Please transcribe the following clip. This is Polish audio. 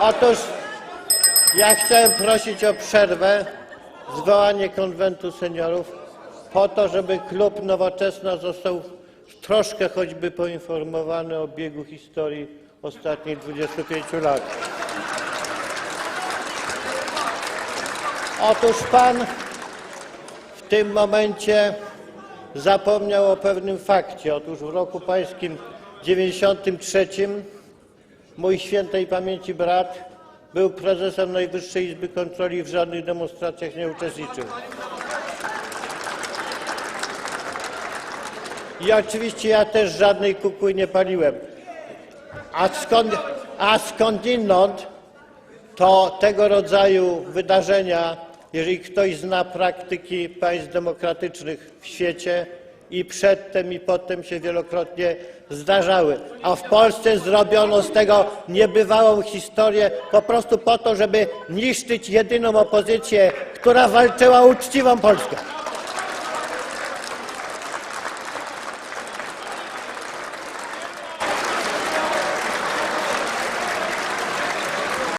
Otóż ja chciałem prosić o przerwę, zwołanie konwentu seniorów po to, żeby klub Nowoczesna został troszkę choćby poinformowany o biegu historii ostatnich 25 lat. Otóż pan w tym momencie zapomniał o pewnym fakcie. Otóż w roku pańskim 93 mój świętej pamięci brat był prezesem Najwyższej Izby Kontroli i w żadnych demonstracjach nie uczestniczył. I oczywiście ja też żadnej kukły nie paliłem. A, skąd, a skądinąd to tego rodzaju wydarzenia, jeżeli ktoś zna praktyki państw demokratycznych w świecie, i przedtem, i potem się wielokrotnie zdarzały. A w Polsce zrobiono z tego niebywałą historię po prostu po to, żeby niszczyć jedyną opozycję, która walczyła o uczciwą Polskę.